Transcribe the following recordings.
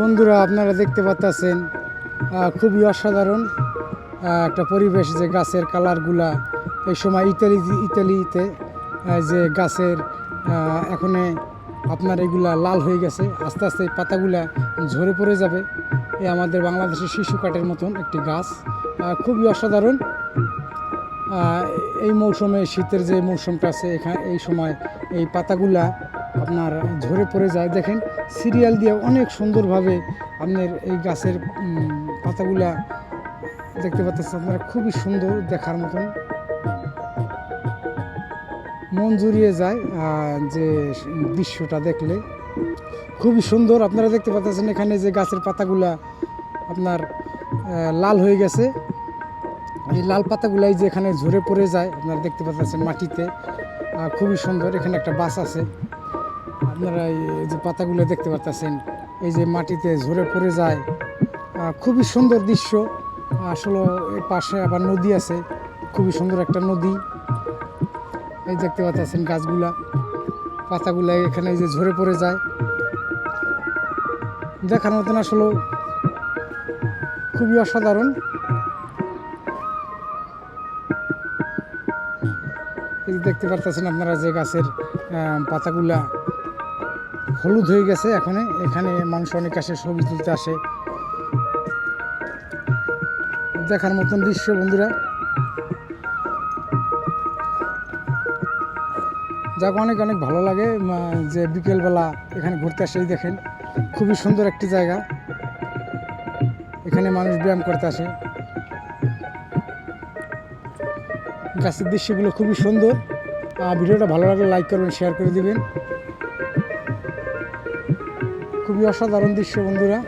বন্ধুরা, আপনারা দেখতে পাচ্ছেন খুবই অসাধারণ একটা পরিবেশ যে গাছের কালারগুলা এই সময় ইতালি, ইতালিতে যে গাছের এখনে আপনার এগুলা লাল হয়ে গেছে, আস্তে আস্তে পাতাগুলা ঝরে পড়ে যাবে। এ আমাদের বাংলাদেশের শিশু কাঠের মতন একটি গাছ খুবই অসাধারণ। এই মৌসুমে, শীতের যে মৌসুমটা আছে এখানে এই সময় এই পাতাগুলা আপনার ঝরে পড়ে যায়। দেখেন, সিরিয়াল দিয়ে অনেক সুন্দরভাবে আপনার এই গাছের পাতাগুলা দেখতে পাচ্ছেন আপনারা, খুবই সুন্দর দেখার মতন। মন জুড়িয়ে যায় যে দৃশ্যটা দেখলে। খুবই সুন্দর, আপনারা দেখতে পাচ্ছেন এখানে যে গাছের পাতাগুলা আপনার লাল হয়ে গেছে। এই লাল পাতাগুলাই যে এখানে ঝরে পড়ে যায়, আপনারা দেখতে পাচ্ছেন মাটিতে। খুবই সুন্দর, এখানে একটা বাস আছে। আপনারা এই যে পাতাগুলো দেখতে পাচ্ছেন এই যে মাটিতে ঝরে পড়ে যায় খুবই সুন্দর দৃশ্য। আসলে পাশে আবার নদী আছে, খুবই সুন্দর একটা নদী। এই দেখতে পাচ্ছেন গাছগুলা, পাতাগুলা এখানে যে ঝরে পড়ে যায়। দেখার মতন আসলে খুবই অসাধারণ। এই দেখতে পারতেছেন আপনারা যে গাছের পাতাগুলা হলুদ হয়ে গেছে এখন এখানে মানুষ অনেক আসে, ছবি তুলতে আসে। দেখার মতন দৃশ্য, বন্ধুরা। যাক, অনেক অনেক ভালো লাগে যে বিকেলবেলা এখানে ঘুরতে আসে, এই দেখেন। খুবই সুন্দর একটি জায়গা। এখানে মানুষ ব্যায়াম করতে আসে। গাছের দৃশ্যগুলো খুবই সুন্দর। ভিডিওটা ভালো লাগলে লাইক করবেন শেয়ার করে দিবেন। খুবই অসাধারণ দৃশ্য, বন্ধুরা।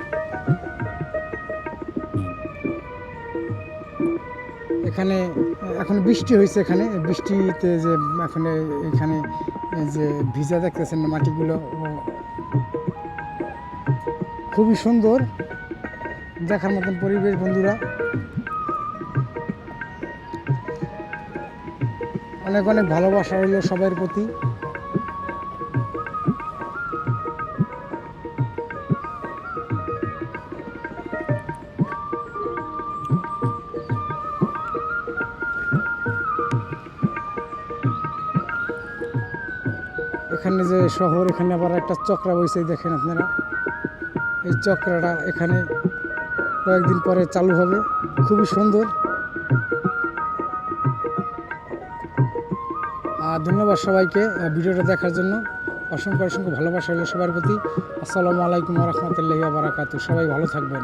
এখানে, এখন বৃষ্টি হয়েছে এখানে। বৃষ্টিতে যে, এখন এখানে যে ভিজা দেখতেছেন মাটিগুলো খুবই সুন্দর। দেখার মতন পরিবেশ, বন্ধুরা। অনেক অনেক ভালোবাসা রইল সবার প্রতি। এখানে যে শহর, এখানে আবার একটা চক্রা বইছে, দেখেন আপনারা। এই চক্রাটা এখানে কয়েকদিন পরে চালু হবে। খুবই সুন্দর। আর ধন্যবাদ সবাইকে ভিডিওটা দেখার জন্য। অসংখ্য অসংখ্য ভালোবাসা হলো সবার প্রতি। আসসালামু আলাইকুম রহমতুল্লাহি বারাকাতু সবাই ভালো থাকবেন।